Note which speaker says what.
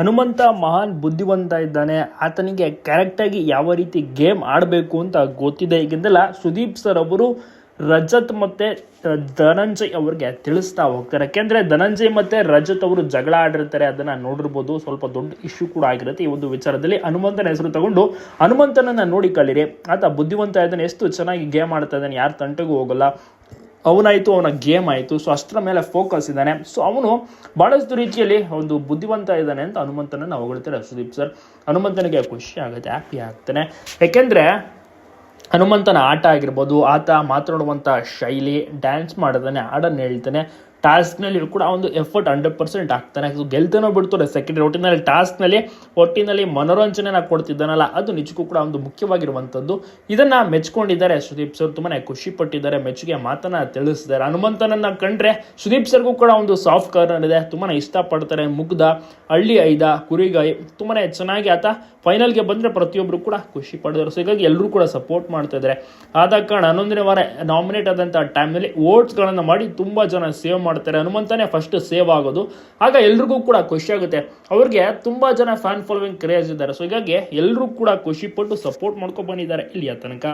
Speaker 1: ಹನುಮಂತ ಮಹಾನ್ ಬುದ್ಧಿವಂತ ಇದ್ದಾನೆ. ಆತನಿಗೆ ಕರೆಕ್ಟಾಗಿ ಯಾವ ರೀತಿ ಗೇಮ್ ಆಡಬೇಕು ಅಂತ ಗೊತ್ತಿದೆ. ಈಗಿಂದೆಲ್ಲ ಸುದೀಪ್ ಸರ್ ಅವರು ರಜತ್ ಮತ್ತೆ ಧನಂಜಯ್ ಅವ್ರಿಗೆ ತಿಳಿಸ್ತಾ ಹೋಗ್ತಾರೆ. ಯಾಕೆಂದರೆ ಧನಂಜಯ್ ಮತ್ತೆ ರಜತ್ ಅವರು ಜಗಳ ಆಡಿರ್ತಾರೆ. ಅದನ್ನ ನೋಡಿರ್ಬೋದು. ಸ್ವಲ್ಪ ದೊಡ್ಡ ಇಶ್ಯೂ ಕೂಡ ಆಗಿರುತ್ತೆ ಈ ಒಂದು ವಿಚಾರದಲ್ಲಿ. ಹನುಮಂತನ ಹೆಸರು ತಗೊಂಡು ಹನುಮಂತನನ್ನು ನೋಡಿ ಕಳೀರಿ. ಆತ ಬುದ್ಧಿವಂತ ಇದ್ದಾನೆ. ಎಷ್ಟು ಚೆನ್ನಾಗಿ ಗೇಮ್ ಆಡ್ತಾ ಇದ್ದಾನೆ. ಯಾರ ತಂಟೆಗೂ ಹೋಗಲ್ಲ. ಅವನಾಯಿತು, ಅವನ ಗೇಮ್ ಆಯಿತು. ಸೊ ಅಷ್ಟರ ಮೇಲೆ ಫೋಕಸ್ ಇದ್ದಾನೆ. ಸೊ ಅವನು ಭಾಳಷ್ಟು ರೀತಿಯಲ್ಲಿ ಒಂದು ಬುದ್ಧಿವಂತ ಇದ್ದಾನೆ ಅಂತ ಹನುಮಂತನನ್ನು ಹೊಗಳ್ತಾರೆ ಸುದೀಪ್ ಸರ್ ಹನುಮಂತನಿಗೆ ಖುಷಿ ಆಗುತ್ತೆ ಹ್ಯಾಪಿ ಆಗ್ತಾನೆ. ಯಾಕೆಂದರೆ ಹನುಮಂತನ ಆಟ ಆಗಿರ್ಬೋದು, ಆತ ಮಾತನಾಡುವಂಥ ಶೈಲಿ ಡ್ಯಾನ್ಸ್ ಮಾಡೋದಾನೆ ಹಾಡನ್ನು ಹೇಳ್ತಾನೆ. ಟಾಸ್ಕ್ನಲ್ಲಿ ಕೂಡ ಒಂದು ಎಫರ್ಟ್ ಹಂಡ್ರೆಡ್ ಪರ್ಸೆಂಟ್ ಆಗ್ತಾನೆ. ಅದು ಗೆಲ್ತಾನೋ ಬಿಡ್ತಾರೆ ಸೆಕೆಂಡ್ ಒಟ್ಟಿನಲ್ಲಿ ಟಾಸ್ಕ್ನಲ್ಲಿ ಒಟ್ಟಿನಲ್ಲಿ ಮನೋರಂಜನೆನ ಕೊಡ್ತಿದ್ದಾನಲ್ಲ, ಅದು ನಿಜಕ್ಕೂ ಕೂಡ ಒಂದು ಮುಖ್ಯವಾಗಿರುವಂಥದ್ದು. ಇದನ್ನ ಮೆಚ್ಕೊಂಡಿದ್ದಾರೆ ಸುದೀಪ್ ಸರ್ ತುಂಬಾ ಖುಷಿ ಪಟ್ಟಿದ್ದಾರೆ ಮೆಚ್ಚುಗೆ ಮಾತನ್ನ ತಿಳಿಸಿದ್ದಾರೆ. ಹನುಮಂತನನ್ನ ಕಂಡ್ರೆ ಸುದೀಪ್ ಸರ್ಗೂ ಕೂಡ ಒಂದು ಸಾಫ್ಟ್ ಕಾರ್ನರ್ ಇದೆ. ತುಂಬಾನೇ ಇಷ್ಟಪಡ್ತಾರೆ. ಮುಗ್ಧ, ಹಳ್ಳಿ ಐದ, ಕುರಿಗಾಯಿ, ತುಂಬಾನೇ ಚೆನ್ನಾಗಿ ಆತ ಫೈನಲ್ಗೆ ಬಂದರೆ ಪ್ರತಿಯೊಬ್ಬರು ಕೂಡ ಖುಷಿ ಪಡೆದರು ಸೊ ಹೀಗಾಗಿ ಎಲ್ಲರೂ ಕೂಡ ಸಪೋರ್ಟ್ ಮಾಡ್ತಾ ಇದ್ದಾರೆ. ಆದ ಕಾರಣ ಹನ್ನೊಂದನೇ ವಾರ ನಾಮಿನೇಟ್ ಆದಂಥ ಟೈಮ್ನಲ್ಲಿ ಓಟ್ಸ್ಗಳನ್ನು ಮಾಡಿ ತುಂಬ ಜನ ಸೇವ್ ಮಾಡ್ತಾರೆ. ಹನುಮಂತನೇ ಫಸ್ಟ್ ಸೇವ್ ಆಗೋದು. ಆಗ ಎಲ್ರಿಗೂ ಕೂಡ ಖುಷಿ ಆಗುತ್ತೆ. ಅವ್ರಿಗೆ ತುಂಬ ಜನ ಫ್ಯಾನ್ ಫಾಲೋವಿಂಗ್ ಕ್ರೇಜ್ ಇದ್ದಾರೆ. ಸೊ ಹೀಗಾಗಿ ಎಲ್ಲರೂ ಕೂಡ ಖುಷಿ ಪಟ್ಟು ಸಪೋರ್ಟ್ ಮಾಡ್ಕೊಂಡು ಬಂದಿದ್ದಾರೆ ಇಲ್ಲಿಯ ತನಕ.